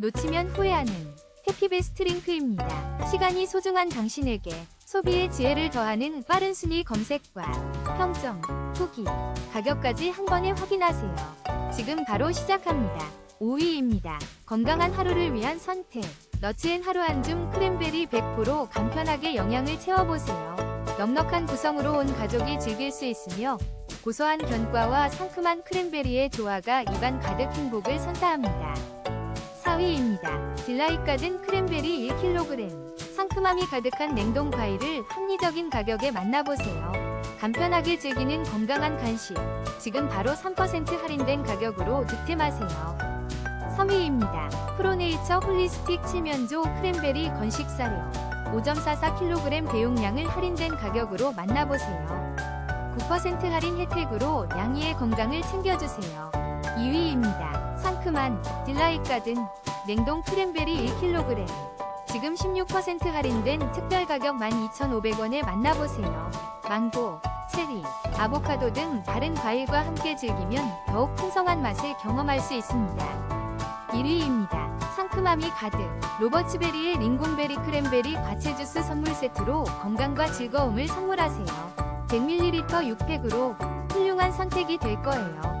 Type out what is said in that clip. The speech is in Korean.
놓치면 후회하는 해피베스트 링크입니다. 시간이 소중한 당신에게 소비의 지혜를 더하는 빠른 순위 검색과 평점, 후기, 가격까지 한 번에 확인하세요. 지금 바로 시작합니다. 5위입니다. 건강한 하루를 위한 선택. 너츠앤 하루 안중 크랜베리 100% 간편하게 영양을 채워보세요. 넉넉한 구성으로 온 가족이 즐길 수 있으며 고소한 견과와 상큼한 크랜베리의 조화가 입안 가득 행복을 선사합니다. 4위입니다. 딜라잇 가든 크랜베리 1kg. 상큼함이 가득한 냉동 과일을 합리적인 가격에 만나보세요. 간편하게 즐기는 건강한 간식. 지금 바로 3% 할인된 가격으로 득템하세요. 3위입니다. 프로네이처 홀리스틱 칠면조 크랜베리 건식 사료. 5.44kg 대용량을 할인된 가격으로 만나보세요. 9% 할인 혜택으로 양이의 건강을 챙겨주세요. 2위입니다. 상큼한 딜라잇 가든 냉동 크랜베리 1kg. 지금 16% 할인된 특별 가격 12,500원에 만나보세요. 망고, 체리, 아보카도 등 다른 과일과 함께 즐기면 더욱 풍성한 맛을 경험할 수 있습니다. 1위입니다. 상큼함이 가득 로버츠베리의 링곤베리 크랜베리 과채 주스 선물 세트로 건강과 즐거움을 선물하세요. 100ml 6팩으로 훌륭한 선택이 될 거예요.